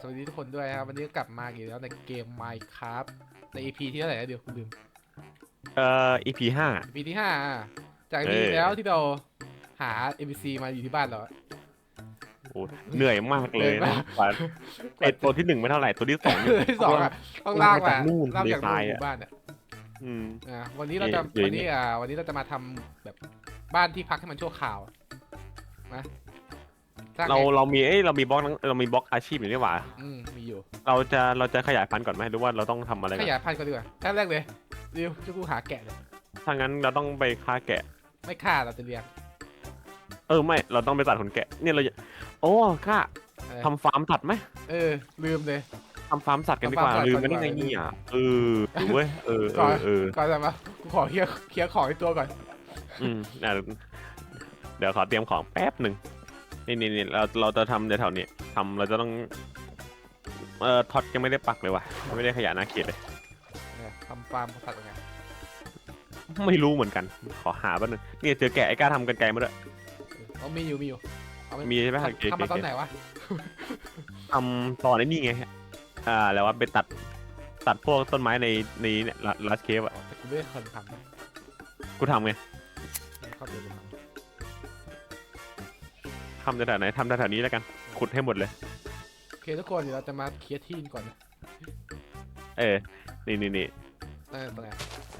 สวัสดีทุกคนด้วยนะครับ วันนี้ก็กลับมาอีกแล้วในเกม Minecraft ใน EP ที่เท่าไหร่แล้วเดี๋ยวคุณลืม เอ่อ EP ห้า EP ที่ห้าอะจากเอนี้อแล้วที่เราหา NPC มาอยู่ที่บ้านเราอะ โอ้เหนื่อยมากเลยเหนื่อยนะมากกว่าไอตัวที่หนึ่งไม่เท่าไหร่ตัวที่สองที่สองอะต้องลากมามาจากนู่นลากจากทะเลทรายหอะมู่บ้านอะอืม อะวันนี้เราจะเดี๋ยววันนี้อ่าวันนี้เราจะมาทำแบบบ้านที่พักให้มันชั่วคราวนะ สร้งเราไงเรามีเอ้ยเรามีบล็อกนั้นเรามีบล็อกอาชีพอยู่นี่หว่า อืมมีอยู่ เราจะเราจะขยายพันธุ์ก่อนไหมหรือว่าเราต้องทำอะไรขก่อนยายพันธุ์ก่อนดีกว่าขั้นแรกเลยดิวจะกูหาแกะเลยถ้างั้นเราต้องไปฆ่าแกะ ไม่ฆ่าเราจะเลี้ยงเออไม่เราต้องไปตัดขนแกะเนี่ยเราจะโอ้ข้าเออทำฟาร์มสัตว์ไหมเออ ลืมเลย ทำฟาร์มสัตว์กันดีกว่าทำฟาร์มสัตว์ลืมไม่ได้ก่อนไงดีกว่าเนี่ยเออดูเว้ยเออเออเออก่อนจะมากูขอเคลียร์เคลียร์ของในตัวก่อน อืมอะเดี๋ยวขอเตรียมของแป๊บหนึ่ง นี่นี่นี่เราเราจะทำแถวๆนี้ทำเราจะต้อง เอ่อท็อตยังไม่ได้ปักเลยว่ะไม่ได้ขยะหนาเขตเลย เนี่ยทำฟาร์มสัตว์ยังไงไม่รู้เหมือนกัน ขอหาแป๊บนึงเนี่ยเจอแกะไอ้กล้าทำกันไกลมาด้วยเอามีอยู่มีอยู่เอาไปมีใช่ไหมทำโอเคทำมาตอนโอเคไหนวะทำตอนไอ้นี่ไงอ่าแล้วว่าไปตัดตัดพวกต้นไม้ในในเนี่ยลัสเคฟอะแต่กูไม่ได้คนทำนะกูทำไง ทำแถวๆไหนทำแถวๆนี้แล้วกัน ขุดให้หมดเลยำโอเคทุกคนเดี๋ยวเราจะมาเคลียร์ที่ก่อนนะเออ นี่นี่นี่เออตรงไหน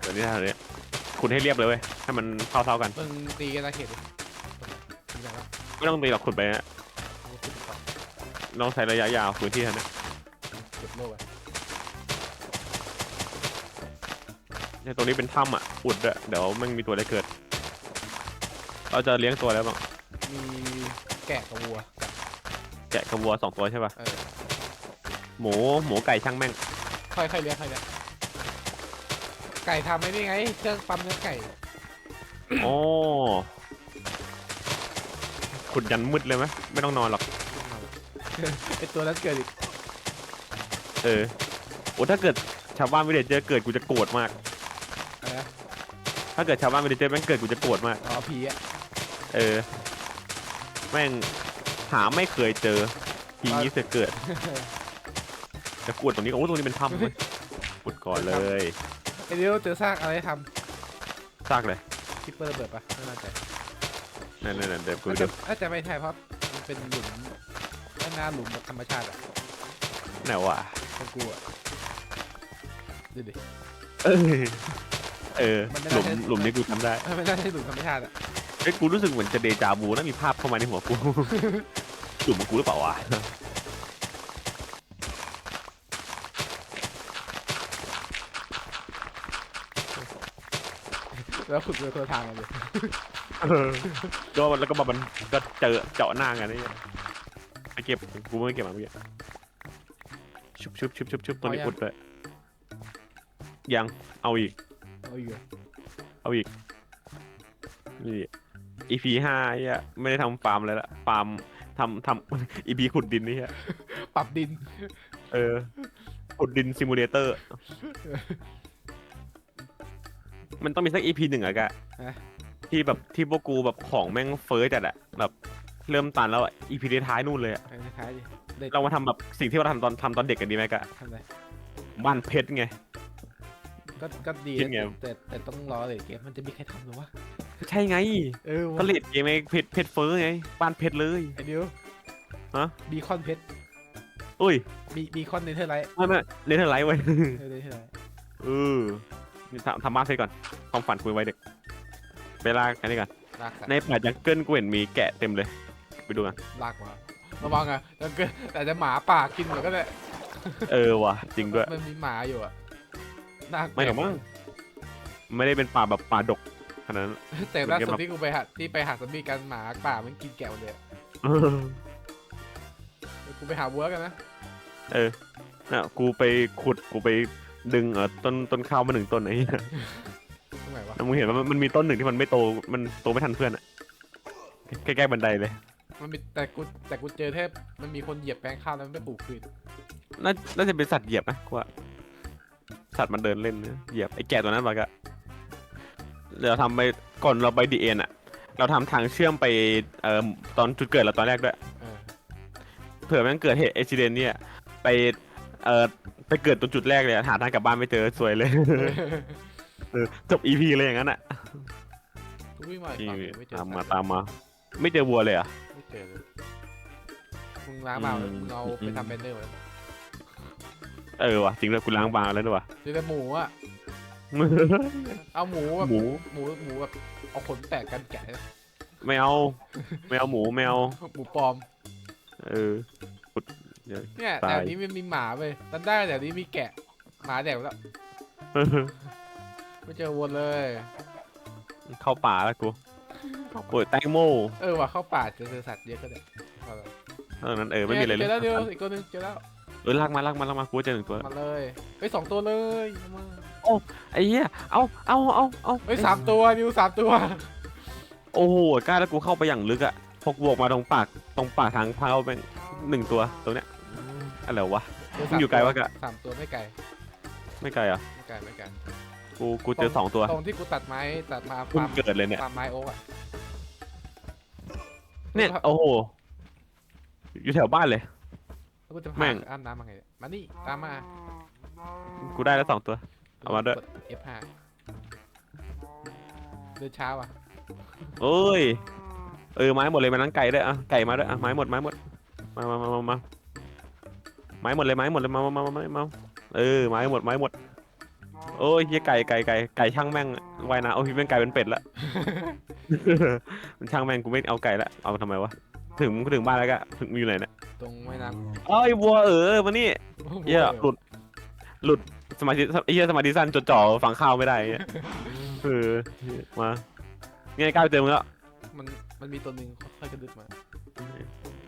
เดี๋ยวนี้แถวนี้ขุดให้เรียบเลยเว้ย ให้มันเท่าๆกัน มึงตีกันนะเขตดิตรงไหนตรงไหนวะไม่ต้องตีหรอกขุดไปนะกูคิดก่อนต้องใช้ระยะยาวพื้นที่เท่านั้นเก็บโลกไว้เนี่ยตรงนี้เป็นถ้ำอะ อุดด้วยเดี๋ยวมันมีตัวอะไรเกิด เราจะเลี้ยงตัวแล้วบ้างมี แกะกับวัวกับแกะกับวัวสองตัวใช่ป่ะ เออหมูหมูไก่ช่างแม่ง ค่อยๆเลี้ยงค่อยๆเลี้ยงไก่ทำไม่ได้ไงเครื่องปั๊มเนื้อไก่ โอ้ขุดยันมืดเลยไหมไม่ต้องนอนหรอกขึ้นมาเลยไอตัวนั้นเกิดอีกเออ โอ้ถ้าเกิดชาวบ้านไม่ได้เจอเกิดกูจะโกรธมาก อะไรนะถ้าเกิดชาวบ้านไม่ได้เจอแม่งเกิดกูจะโกรธมาก อ๋อผีอะ เออ แม่งหาไม่เคยเจอทีนี้เสือเกิด จะกวดตรงนี้ก่อนโอ้ตรงนี้เป็นถ้ำเว้ยขุดก่อนเลยไอเดียวเจอซากอะไรทซากเลยำคิปเปอร์ระเบิดปะไม่แน่ใจนั่นนั่นนั่นเดี๋ยวกูน่าดูจะน่าจะไม่ใช่เพราะมันเป็นหลุมด้านหน้าหลุมแบบธรรมชาติอะไหนวะของกูอะดูดิ เออเออ มันไม่หลุมน่าใช่ หลุมนี้กูทำได้เออไม่น่าใช่หลุมธรรมชาติอะเอ้ยกูรู้สึกเหมือนจะเดจาวูนะมีภาพเข้ามาในหัวกูหลุมของกูหรือเปล่าวะแล้วขุดเรือคนละทางกันเลยก็มันแล้วก็มามันก็เจอเจาะหน้ากันนี่ไปเก็บกูไม่เก็บมาเมื่อกี้ชุบชุบชุบชุบชุบตัวนี้อุดเลยยังเอาอีกเอาอยู่เอาอีกนี่ EP ห้าเฮียไม่ได้ทำฟาร์มเลยละ ฟาร์มทำทำ EP ขุดดินนี่เฮียปรับดิน เออ ขุดดินซิมูเลเตอร์ มันต้องมีสัก EP หนึ่งอะกะฮะ ที่แบบที่พวกกูแบบของแม่งเฟ้อจัดอะแบบเริ่มตันแล้วอะ EP ท้ายๆนู่นเลยอะไปท้ายๆดิเด็กเรามาทำแบบสิ่งที่เราทำตอนทำตอนเด็กกันดีไหมกะทำอะไรบ้านเพชรไง ก็ก็ดีคิดไง แต่แต่แต่ต้องรอเลยเกมมันจะมีใครทำหรือวะ ใช่ไงเออก็เลดเกมไงเพชรเพชรเฟ้อไงบ้านเพชรเลย ไอเดียวฮะ บีคอนเพชรอุ้ยบีบีคอนเนเธอร์ไลท์ไม่ไม่เนเธอร์ไลท์ไว้ยเออเนเธอร์ไลท์เออนี่ทำทำบ้านเสร็จก่อนความฝันคุยไว้เด็กไปลากอันนี้ก่อนลากอะในป่าจังเกิลกูเห็นมีแกะเต็มเลย ไปดูกันลากมาระวังอะแล้วก็แต่จะหมาป่ากินหมดก็ได้เออว่ะจริงด้วย มันมีหมาอยู่อะน่ากลัวไม่หรอกมั้งไม่ได้เป็นป่าแบบป่าดก ขนาดนั้น แต่ล่าเดี๋ยวสุดมาที่กูไปหาที่ไปหาซอมบี้กันหมาป่ามันกินแกะหมดเลยอะเออเดี๋ยวกูไปหาวัวกันนะ เออน่ะกูไปขุดกูไปดึงเออต้นต้นข้าวมาหนึ่งต้นไอ้เหี้ยตรงไหนวะแล้วมึงเห็นว่ามันมันมีต้นหนึ่งที่มันไม่โตมันโตไม่ทันเพื่อนอะใกล้ๆบันไดเลย มันมีแต่กูแต่กูเจอแค่มันมีคนเหยียบแปลงข้าวแล้วมันไม่ปลูกคืนน่าน่าจะเป็นสัตว์เหยียบนะกูว่าสัตว์มันเดินเล่นนะเหยียบไอ้แกะตัวนั้นมากะ เดี๋ยวทำไปก่อนเราไปดีเอ็นอะเราทำทางเชื่อมไปเอ่อตอนจุดเกิดเราตอนแรกด้วยเออ เผื่อแม่งเกิดเหตุอุบิเหตุเนี่ยไปเอ่อไปเกิดตรงจุดแรกเลยอะหาทางกลับบ้านไม่เจอสวยเลย เออจบอีพีเลยอย่างนั้นอะกูวิ่งมาอีกนี่ฝั่งหนึ่งไม่เจอตามมาสัตว์ตามมา ไม่เจอวัวเลยเหรอะไม่เจอเลยมึงล้างเปล่าอืมมึงเอาอืไปมทำเบนเดอร์ไว้เออว่ะจริงเลยกูล้างบางแล้วด้วยว่ะเจอแต่หมูอะ เอาหมูแบบหมูหมูหมูแบบเอาขนแตกกันแกะไม่เอาไม่เอาหมูไม่เอาหมูปลอม เออขุดเดี๋ยว เนี่ยตาย แถวนี้มันมีหมาเว้ยตอนได้แถวนี้มีแกะ หมาแดกไปแล้วไม่เจอวัวเลย เข้าป่าแล้วกูโอ้ยแตงโมเออว่ะเข้าป่าเจอเจอสัตว์เยอะก็ได้เอาละเออนั้นเออไม่มีอะไรเลเจยอแล้วเดียวอีกตัวหนึงเจอแล้ว เออลากมาลากมาลากมากูเจอหนึ่งตัวมาเลยเฮ้ยสองตัวเลยเอามา ไอ้เหี้ยเอาเอาเอาเอาเฮ้ยสามตัวนิวสามตัวโอ้โหกล้าแล้วกูเข้าไปอย่างลึกอะพกบวกมาตรงปากตรงปากทางเข้าแม่งหนึ่งตัวตรงเนี้ยอะไรวะเจอมึงอยู่ไกลวะกะ สามตัวไม่ไกลไม่ไกลอะไม่ไกลไม่ไกลกูกูเจอสองตัวตรงที่กูตัดไม้ตัดมาเพิ่งฟาร์มเกิดเลยเนี่ยฟาร์มไม้โอ๊กอะเนี่ยโอ้โหอยู่แถวบ้านเลย แล้วกูจะแม่พางอาบน้ำมาไงเนี่ยมานี่ตามมา กูได้แล้วสองตัว เอามาด้วยก F5 เดินเช้าอะเอ้ย เออไม้หมดเลยมานั่งไก่ด้วยอะไก่มาด้วยอะไม้หมดไม้หมด มามามามามาไม้หมดเลยไม้หมดเลยมามามามามามาเออไม้หมดไม้หมด โอ้ยเฮียไก่ไก่ไก่ไก่ช่างแม่งว่ายน้ำเอาพี่แม่งไก่เป็นเป็ดละ มันช่างแม่งกูไม่เอาไก่ละเอาทำไมวะถึงถึงบ้านแล้วก็ถึงมีอยู่ไหนเนี่ยตรงแม่น้เอ้ยวัวเออมานี่ำเฮียหลุดหลุด สมาธิไอ้เฮียสมาธิสั้นจดจ่อฝังข้าวไม่ได้เงี้ยเออมาไงกล้าไปเจอมึงแล้วมันมันมีตัวหนึ่งค่อยๆกระดึบมา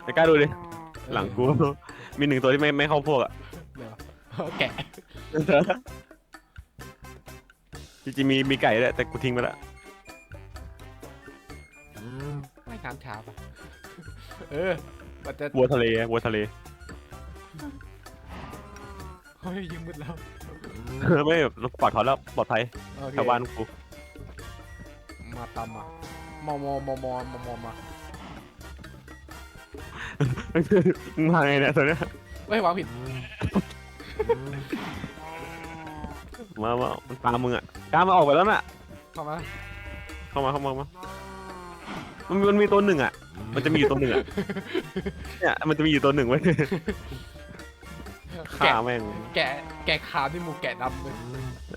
ไปกล้าดูดิเออหลังกูมีหนึ่งตัวที่ไม่ไม่เข้าพวกอะเดี๋ยวแกะจริงๆมีมีไก่ด้วยแต่กูทิ้งไปละไม่น้ำเช้าป่ะเออมันจะวัวทะเลวัวทะเลเฮ้ยยิงมืดแล้ว ไม่แบบปลอดภัยแล้วปลอดภัยโอเคชาวบ้านกูมาตำอะมอมอมอมอมอมอมามึงมาไงเนี่ยตัวเนี้ยเฮ้ยวางผิดมามามันตามมึงอะกล้ามาออกไปแล้วน่ะ เข้ามาเข้ามาเข้ามามามันมันมีตัวหนึ่งอะ มันจะมีอยู่ตัวหนึ่งอะเนี่ยมันจะมีอยู่ตัวหนึ่งไว้ย ฆ่าแกะแม่ง แกะแกะขาวที่หมูแกะดำเลย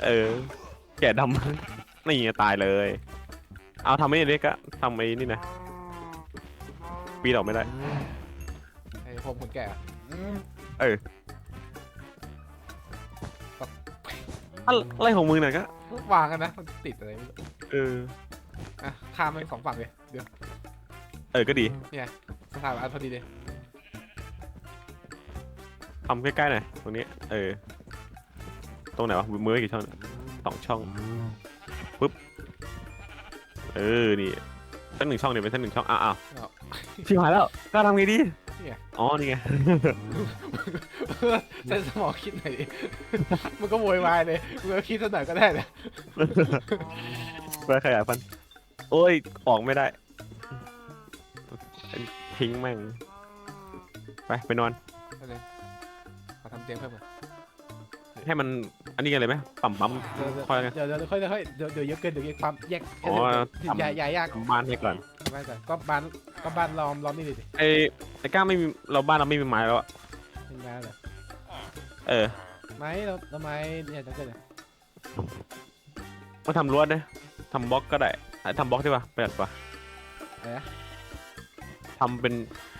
เออ แกะดำ นี่ไงตายเลย เอาทำไอ้เล็กอะทำไอ้นี่นะปีนออกไม่ได้ ไอ้ผมคนแกะอะอะไรอะไรของมึงน่ะก็วางกันนะมันติดอะไรไม่รู้เอออะข้ามไปสองฝั่งเลยเดี๋ยวเออก็ดีสถาบันอันพอดีเลย ทำใกล้ๆหน่อยตรงนี้ เออ ตรงไหนวะมือไว้กี่ช่องสองช่องปุ๊บ เออ นี่เส้นหนึ่งช่องเนี่ยเป็นเส้นหนึ่งช่องอ้าวอ้าวเอาชิบหายแล้วกล้าทำไงดีนี่ไงอ๋อ นี่ไง ใช้สมองคิดหน่อยดิมันก็โวยวายเลยมึงก็คิดสักหน่อยก็ได้นะไปขยายพันธุ์โอ้ย ออกไม่ได้ ทิ้งแม่ง ไป ไปนอน เตียงเพิ่มก่อนให้มันอันนี้กันเลยไหมปั๊มปั๊ม เดี๋ยวค่อยกันเดี๋ยวเดี๋ยวเดี๋ยวค่อยค่อยเดี๋ยวเดี๋ยวเยอะเกินเดี๋ยวเยอะปั๊มแยกอ๋อทำใหญ่ใหญ่ยากทำบ้านให้ก่อนไม่ก่อนก็บ้านก็บ้านล้อมล้อมนี่ดิดิไอ้ไอ้ก้าไม่มีเราบ้านเราไม่มีไม้แล้วอะเป็นไงเหรอเออไม้เราเราไม้เนี่ยจังเกิดเนี่ยมาทำรั้วเนี่ยทำบล็อกก็ได้อะทำบล็อกดีกว่าประหยัดกว่าอะไรนะทำเป็น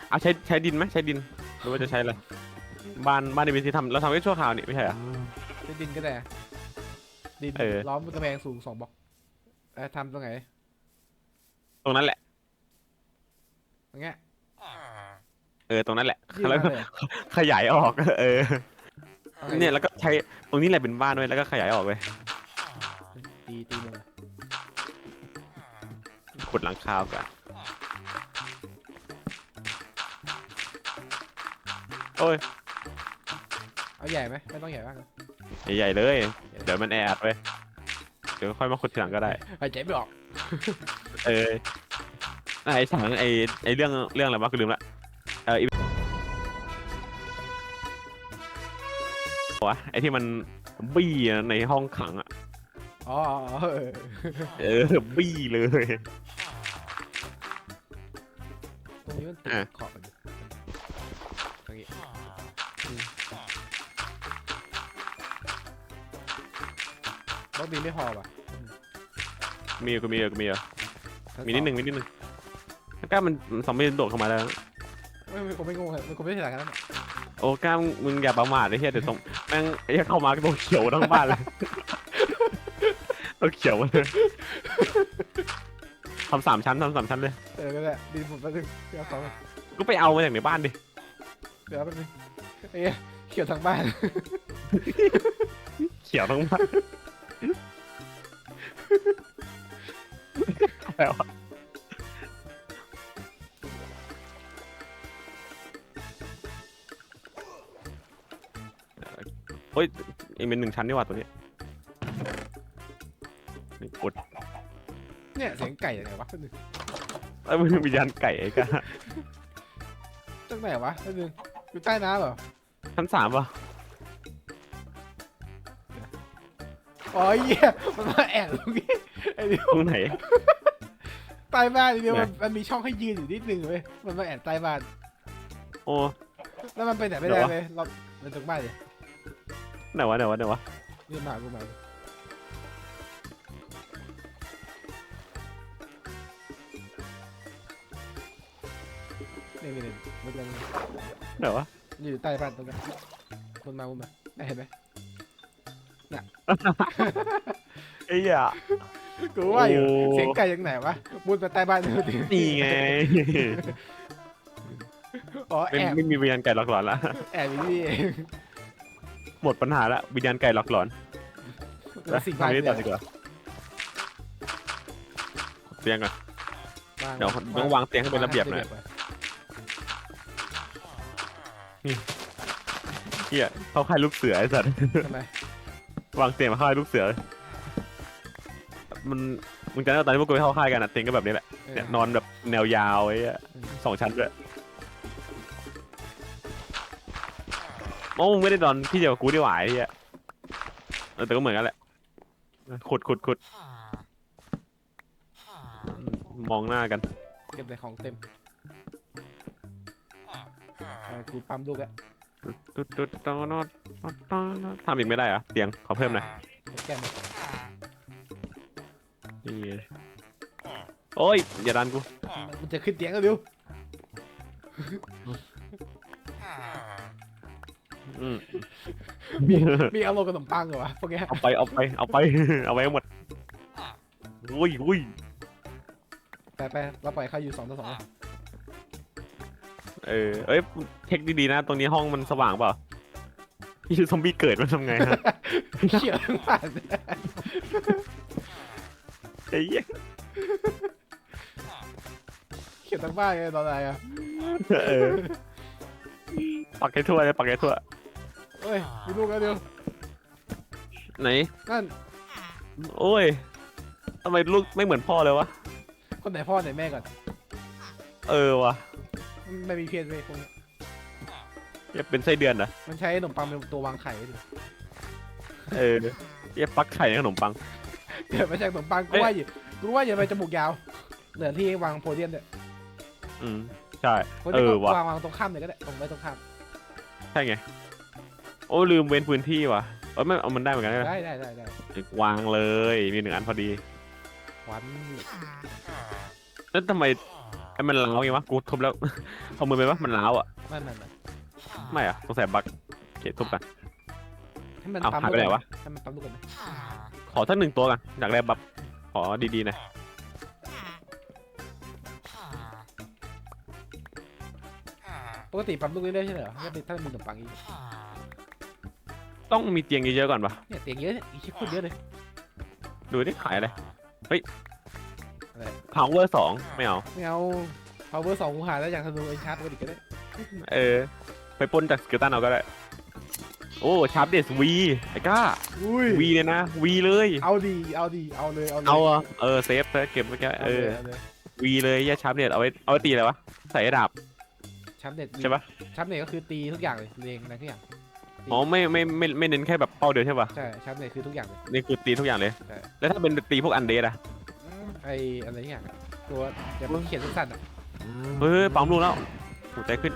เอาใช้ใช้ดินไหมใช้ดินหรือว่าจะใช้อะไร บ้านบ้านในวิธีทำเราทำแค่ชั่วคราวนี่ไม่ใช่เหรอใช้ดินก็ได้อะดินเออ ล้อมกระแพงสูงสองบล็อกเออทำตรงไหนตรงนั้นแหละอย่างเงี้ยเออตรงนั้นแหละยื่นแล้วมาก็เลยเหรอขยายออก เออ อาไงเนี่ยแล้วก็ใช้ตรงนี้แหละเป็นบ้านด้วยแล้วก็ขยายออกเลยตีตีมึงขุดหลังคากันโอ้ย เอาใหญ่ไหมไม่ต้องใหญ่มากนะใหญ่เลย เดี๋ยวมันแออัดเว้ยเดี๋ยวค่อยมาขุดทีหลังก็ได้ หายใจไม่ออกเออไอ้สังไอ้ไอ้เรื่องเรื่องอะไรวากูลืมละเอออีวะไอ้ที่มันบี้ในห้องขังอะอ๋อเออเออบี้เลย ตรงนี้มันติดขอบ บล็อกดีไม่พอป่ะมีอยู่กูมีอยู่กูมีอยู่มีนิดหนึ่งมีนิดหนึ่งแล้วก็มันซอมบี้โดดเข้ามาแล้ว ไม่ไม่ผมไม่งงเลยมันคงไม่ใช่หลังนั้นหรอกโอ้กล้ามมึงอย่าประมาทไอ้เหี้ยเดี๋ยวต้องแม่งไอ้เหี้ยเข้ามาก็ตัวเขียวทั้งบ้านเลยตัวเขียวเลยทำสามชั้นทำสามชั้นเลยเออก็ได้ดีผมแป๊บนึงเดี๋ยวสองก็ไปเอามาจากในบ้านดิเดี๋ยวแป๊บนึงเอ้ยเขียวทั้งบ้าน เขียวทั้งบ้าน อะไรวะเฮ้ยเองเป็นหนึ่งชั้นนี่หว่าตัวนี้นี่กดเนี่ยเสียงไก่ยังไงวะแป๊บนึงไอ้ยมึงวิญญาณไก่ไอ้กันตั้งไหนวะแป๊บนึงอยู่ใต้น้ำเหรอชั้นสามป่ะอ๋อเหี้ยมันมาแอบตรงนี้ไอ้เดียวตรงไหน ใต้บ้านไอ้เดียวไหนมันมันมีช่องให้ยืนอยู่นิดนึงเว้ยมันมาแอบใต้บ้าน โอ้ แล้วมันไปไหนไม่ได้เดี๋ยววะ เลยเรามันตรงบ้านเลยไหนวะไหนวะไหนวะนี่มากูมานี่นี่นี่มันกำลังไหนวะอยู่ใต้บ้านตรงนั้นมันมามันมาได้เห็นไหมไอ้เหี้ย กูว่าอยู่โอ้เสียงไก่ยังไหนวะมุดไปใต้บ้านดูดินี่ไงอ๋อเป็นแอบไม่มีวิญญาณไก่หลอกหลอนละแอบอยู่นี่เองหมดปัญหาละวิญญาณไก่หลอกหลอนแล้วสิ่งทำบ้านนี้เนี่ต่อยดีกว่าเตียงก่อนวางเดี๋ยวต้องวางเตียงให้เป็นระเบียบหน่อยเฮียเข้าค่ายลูกเสือไอ้สัตว์ทำไมวางเตียงมาเข้าค่ายลูกเสือ มันมึงจำได้ว่าตอนที่พวกกูไปเข้าค่ายกันอะเตียงก็แบบนี้แหละเออเนี่ยนอนแบบแนวยาวไอ้เหี้ยอืมสองชั้นด้วยโอ้มึงไม่ได้นอนที่เดียวกับกูดีหว่าไอ้เหี้ยเออแต่ก็เหมือนกันแหละขุดขุดขุดมองหน้ากันเก็บแต่ของเต็มเออกูปั๊มลูกแล้วตุ๊ดตุ๊ดตอนอดตอนอดทำอีกไม่ได้เหรอะเตียงขอเพิ่มหน่อย แก้มนี่ โอ้ยอย่าดันกูมันจะขึ้นเตียงแล้วเร็วอืมมีเอาโลขนมปังเหรอวะพวกเนี้ยเอาไปเอาไปเอาไปเอาไปให้หมดอุ้ยอุ้ยไปไปเราปล่อยเขาอยู่สองต่อสองเออเอ้ยเช็คดีๆนะ ตรงนี้ห้องมันสว่างเปล่าพี่ซอมบี้เกิดมันทำไงฮะเขียวทั้งบ้านไอ้เหี้ยเขียวทั้งบ้านเลยตอนไหนอะเออปักให้ทั่วเลยปักให้ทั่ว เอ้ยมีลูกแล้วเร็วไหน นั่นโอ้ยทำไมลูกไม่เหมือนพ่อเลยวะ คนไหนพ่อไหนแม่ก่อนเออวะไม่มีเพศเว้ยพวกนี้อย่าเป็นไส้เดือนเหรอมันใช้ขนมปังเป็นตัววางไข่ดิเอออย่าฟักไข่ในขนมปัง เกิดมาจากขนมปังกูเอ๊ะว่าอยู่กูว่าอย่าไปจมูกยาวเหลือที่วางโพเดียมเนี่ยอืมใช่โพเดียมเออก็ว่ะวางวางตรงข้ามเลยก็ได้ตรงไว้ตรงข้ามใช่ไง โอ้ลืมเว้นพื้นที่ว่ะเออไม่เอามันได้เหมือนกันนะได้ได้ได้ได้วางเลยมีหนึ่งอันพอดีหวานแล้วทำไมไอ้มันล้าวไงวะกูทุบแล้ว เอามือไปวะมันล้าวอะไม่ไม่ไม่ไม่อะสงสัยบักโอเคทุบกันให้มันเอาปั๊มหายไปไหนวะให้มันปั๊มลูกกันไหม ขอสักหนึ่งตัวกันอยากได้บัฟขอดีๆหนะปกติปั๊มลูกเรื่อยๆใช่เหรอถ้าเป็นถ้ามีขนมปังอีกต้องมีเตียงเยอะๆก่อนปะเนี่ยเตียงเยอะเนี่ยอีกชิ้นคนเยอะเลยดูนี่ขายอะไรเฮ้ยอะไร power สองไม่เอาไม่เอา power สองกูหาแล้วอย่างธนูไอ้ชาร์ปปกติก็ได้เออไปปล้นจากสเกลตันเอาก็ได้ โอ้ชาร์ปเดสวีไอ้ก้าอุ้ยวีเนี่ยนะวีเลย เอาดีเอาดีเอาเลยเอาเลยเอาอะเออเซฟเซฟเก็บไว้แค่เอาเอเลอยเอาเลยวีเลยแย่ชาร์ปเดสเอาไว้เอาไว้ตีอะไรวะใส่ไอ้ดาบชัมเน็ตใช่ปะชัมเน็ตก็คือตีทุกอย่างเลยเรียงอะไรทุกอย่างอ๋อไม่ไม่ไม่ไม่เน้นแค่แบบเป้าเดียวใช่ป่ะใช่ชาร์จเนตคือทุกอย่างเลยนี่คือตีทุกอย่างเลยใช่แล้วถ้าเป็นตีพวกอันเดสอะไออะไรอย่างอะตัวเดี๋ยวมันเขียนสั้นๆอะเฮ้ยปั๊มลูกแล้วหัวใจขึ้น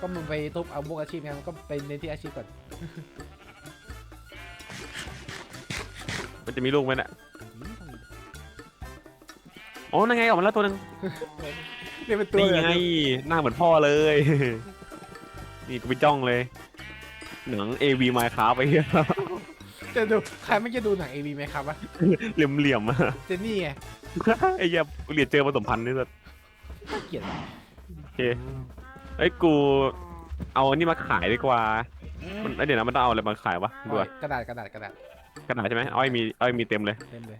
ก็มึงไปทุบเอาพวกอาชีพไงมันก็ไปเน้นที่อาชีพก่อนมันจะมีลูกไหมน่ะอ๋อนั่นไงออกมาแล้วตัวหนึงเนี่ยเป็นตัวนี่เลยไงหน้าเหมือนพ่อเลย นี่กูไปจ้องเลยหนัง AV Minecraft ไปเหี้ยจะดูใครไม่จะดูหนังเอวีไหมครับวะเหลี่ยมเหลี่ยมๆอะเจนนี่ไงไอ้เหี้ยกูเรียนเจอผสมพันธุ์นี่สุดน่าเกลียดโอเค เอ้ยกูเอาอันนี้มาขายดีกว่ามันเอ้ยเดี๋ยวนะมันต้องเอาอะไรมาขายวะดูโอ้ยอะกระดาษกระดาษกระดาษกระดาษใช่ไหมอ้อยมีอ้อยมีเต็มเลย เต็มเลย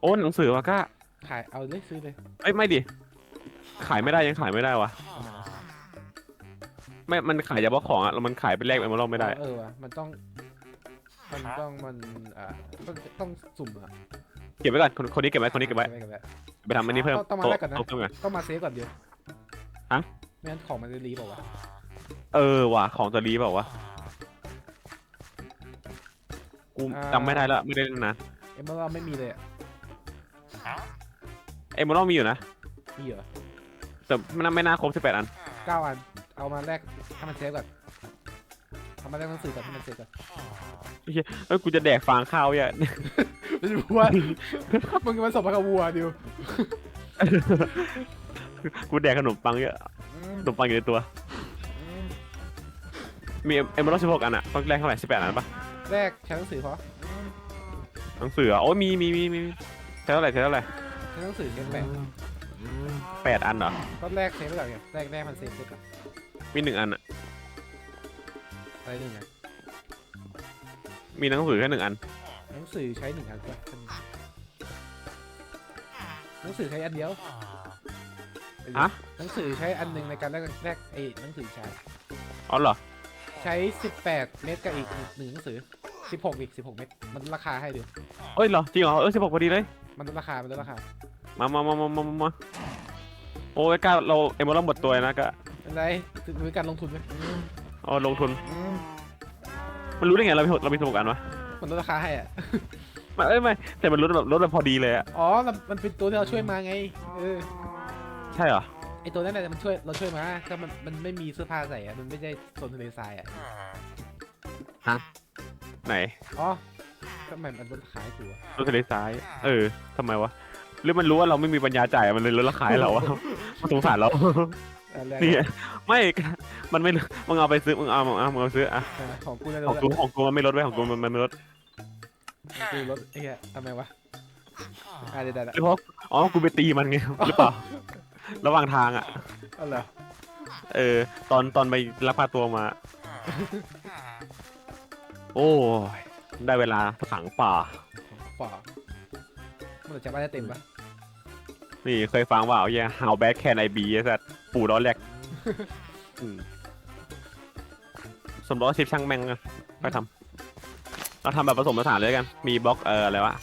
โอ้หนังสือวะก้าขายเอาเลยซื้อเลยเอ้ยไม่ดิขายไม่ได้ยังขายไม่ได้วะเอามาไม่มันขายเฉพาะของอะแล้วมันขายเป็นแลกเป็นมาลไม่ได้เออว่ะมันต้องมันต้องมันอ่าต้องต้องสุ่มอะเก็บไว้ก่อนคนคนนี้เก็บไว้คนนี้เก็บไว้เก็บไว้ ไปทำอันนี้เพิ่มต้องต้องมาโต๊ะแลกก่อนนะ โต๊ะเพิ่มก่อนต้องมาเซฟก่อนเดียว ฮะ ไม่งั้นของมันจะรีบเปล่าวะเออว่ะของตัวรีเปล่าวะกูจำไม่ได้แล้วไม่ได้เล่นนะเอ็มเบอร์ไม่มีเลยอะเอ็มมาลมีอยู่นะมีเหรอแต่ไม่น่าไม่น่าครบ18อันเก้าอัน เอามาแลกให้มันเซฟก่อนเอามาแลกหนังสือก่อนให้มันเซฟก่อนเอ้ยกูจะแดกฟางข้าวเนี่ยไม่รู้ว่ามึงมันสมกับวัวดิว กูแดกขนมปังเยอะขนมปังอยู่ในตัว มีเอ็มมาล16อันอะต้องแลกเท่าไหร่18อันปะแลกใช้หนังสือเพราะหนังสืออะโอ้ยมีมีมีมีใช้เท่าไหร่ใช้เท่าไหร่ใช้หนังสือเซฟแปดแปดอันเหรอก็แลกเซฟไปก่อนไงแลกแลกมันเซฟไปก่อนมีหนึ่งอันอะอะไรหนึ่งไงมีหนังสือแค่หนึ่งอัน หนังสือใช้หนึ่งอันก็หนังสือใช้อันเดียว ฮะ หนังสือใช้อันหนึ่งในการแลกแลกไอ้หนังสือใช้ อ๋อเหรอ ใช้ 18 เม็ดกับอีกหนึ่งหนังสือ 16 อีก 16 เม็ดมันลดราคาให้ดูเอ้ยเหรอ จริงเหรอ เออ16พอดีเลย มันลดราคา มันลดราคามามามามามามามาโอ้ยกล้าเราเอ็มเราหมดตัวเลยนะก็เป็นไรถือการลงทุนไหมเอาลงทุนมันรู้ได้ไงเรามีเรามีสมุกอันวะมันลดราคาให้อะ ไม่เอ้ยไม่แต่มันลดแบบลดแบบพอดีเลยอะอ๋อแล้วมันเป็นตัวที่เราช่วยมาไง เออ ใช่เหรอ ไอตัวนั้นแหละมันช่วยเราช่วยมาก็มันมันไม่มีเสื้อผ้าใส่อะมันไม่ใช่โซนทะเลทรายอะไหนอ๋อทำไมมันลดราคาให้ตัวรถทะเลซ้าย เออทำไมวะ หรือมันรู้ว่าเราไม่มีปัญญาจ่ายมันเลยลดราคาให้เราวะมันสงสารเรา อันแรกนี่ไม่ มันไม่ มึงเอาไปซื้อ มึงเอามึงเอามึงเอาซื้ออะอะของกูน่าจะขลองดกูของกูมันไม่ลดไว้ยของกูมันมันไม่ลดของกูลดไอ้เหี้ยทำไมวะอะเดี๋ยวเดี๋ยวเดี๋ยวเพราะอ๋อ กูไปตีมันไง หรือเปล่า ระหว่างทางอะเอาเหรอเออ ตอนตอนไปลักพาตัวมา โอ้ยได้เวลาขังป่าของป่ามันจะบ้านจะเต็มปะนี่เคยฟังว่าเอาแย่ How bad can I be ไอ้สัตว์ปู่ร้อนแรกอืมสมรสชิปช่างแม่งอะค่อยทำเราทำแบบผสมผสานเลยกัน มีบล็อกเอ่ออะไรวะ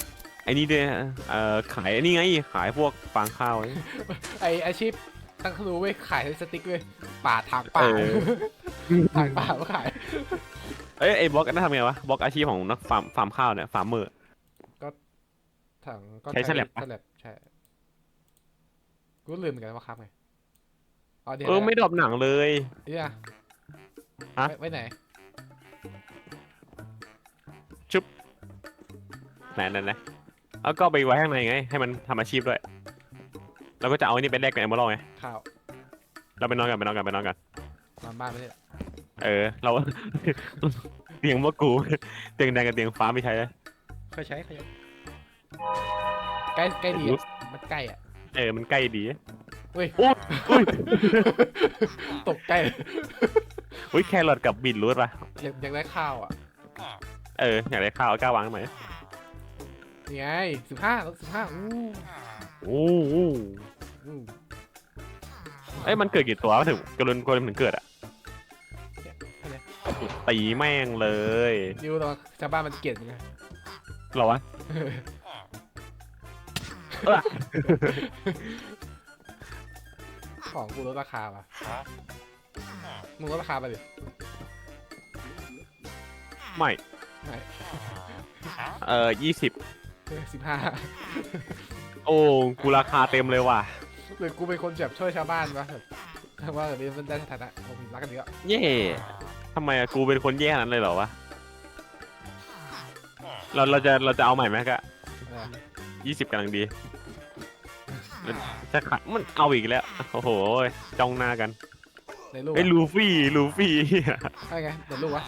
ไอ้นี่ด้วยเอ่อขายไอ้นี่ไงขายพวกฟางข้าวไอ้ ไออาชีพตั้งรู้เว้ยขายสติ๊กเว้ยป่าทางป่าเออ ทางป่าก็ขาย เอ้ยไอ้บล็อกนั่นทำไงวะบล็อกอาชีพของนักฟาร์มฟาร์มข้าวเนี่ยฟาร์มเมอร์ ถังก็ใช้ฉลับปะ ฉลับใช่กูลืมเหมือนกันว่าครับไงอ๋อเดี๋ยวเออไม่ดรอปหนังเลยเนี่ยฮะ ไว้ไว้ไหนไหนไหนไหน แล้วก็ไปไว้ข้างในไง ให้มันทำอาชีพด้วยแล้วก็จะเอาอันนี้ไปแลกเป็นเอมเมอรัลไงข่าวเราไปนอนกันไปนอนกันไปนอนกัน นอนบ้านไม่ได้เออ เรา เตียงพวกกู เตียงแดงกับเตียงฟ้าไม่ใช่เลยเคยใช้เคยใช้ใกล้ใกล้ดีอะมันใกล้อะเออ มันใกล้ดีเฮ้ยโอ้ย อุ้ย ตกใกล้อุ้ยแครอทกับบีทรูทป่ะอยากอยากได้ข้าวอะ เออ อยากได้ข้าวกล้าวางไหม นี่ไงสิบห้าลดสิบห้าอู้โอ้โหอู้เอ้ยมันเกิดกี่ตัววะถึงกระลุนกระลุนถึงเกิดอะอะไรตีแม่งเลยดิวตอนชาวบ้านมันเกลียดมึงไงเหรอวะเออของกูลดราคาว่ะมึงลดราคาไปดิไม่ไม่ เอ่อยี่สิบ สิบห้าโอ้กูราคาเต็มเลยว่ะหรือกูเป็นคนแบบช่วยชาวบ้านวะแบบถ้าว่าแบบนี้มันได้สถานะผมรักกันเยอะเย่ทำไมอะกูเป็นคนแย่ขนาดนั้นเลยเหรอวะเราเราจะเราจะเอาใหม่ไหมกะเออยี่สิบกำลังดีแล้วจะขัดมันเอาอีกแล้ว โอ้โหจ้องหน้ากัน ในรูปไอ้ยลูฟี่ลูฟี่ใช่ไงเดี๋ยวรูปวะ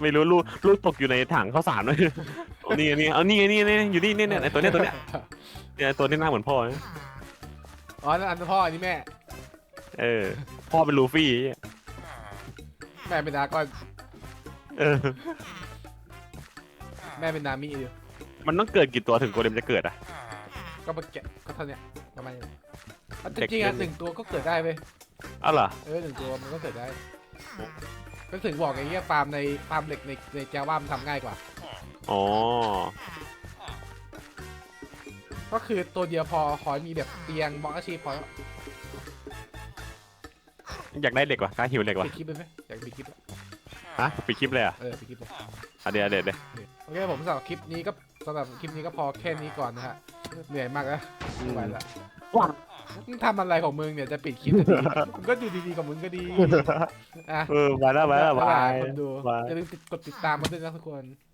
ไม่รู้ลูกลูกตกอยู่ในถังข้าวสารเลยเอานี่นี่เอานี่นี่นี่อยู่นี่เนี่ยเนี่ยไอ้ตัวเนี้ยตัวเนี้ยเนี่ยไอ้ตัวนี้หน้าเหมือนพ่อนะอ๋อนั่นอันพ่ออันนี้แม่ เออ พ่อเป็นลูฟี่แม่เป็นดราก้อนเออ แม่เป็นนามิอยู่มันต้องเกิดกี่ตัวถึงโกเลมจะเกิดอะ ก็มาแกะก็เท่าเนี้ยประมาณนี้อะจเด็กริงๆอะเล่นหนึ่งตัวก็เกิดได้เว้ย อ้าวเหรอ เออหนึ่งตัวมันก็เกิดได้ก็ถึงบอกไอ้เงี้ยฟาร์มในฟาร์มเหล็กในในแจว่ามันทำง่ายกว่า อ๋อ ก็คือตัวเดียวพอขอให้มีแบบเตียงบล็อกอาชีพพอแล้วอยากได้เหล็กว่ะกล้าหิวเหล็กว่ะปิดคลิปเลยไหมอยากปิดคลิปอะฮะปิดคลิปเลยอะเออปิดคลิปเลย อะเดี๋ยวเดี๋ยวเดี๋ยวโอเคผมสำหรับคลิปนี้ก็สำหรับคลิปนี้ก็พอแค่นี้ก่อนนะฮะเหนื่อยมากแล้วไม่ไหวละว้า มึงทำอะไรของมึงเนี่ยจะปิดคลิปจะดีมึงก็ดูดีๆกับมึงก็ดีอะเออมาแล้วมาแล้วบ๊ายบาบายยคนดูบาย อย่าลืมติดกดติดตามมาด้วยนะทุกคนบ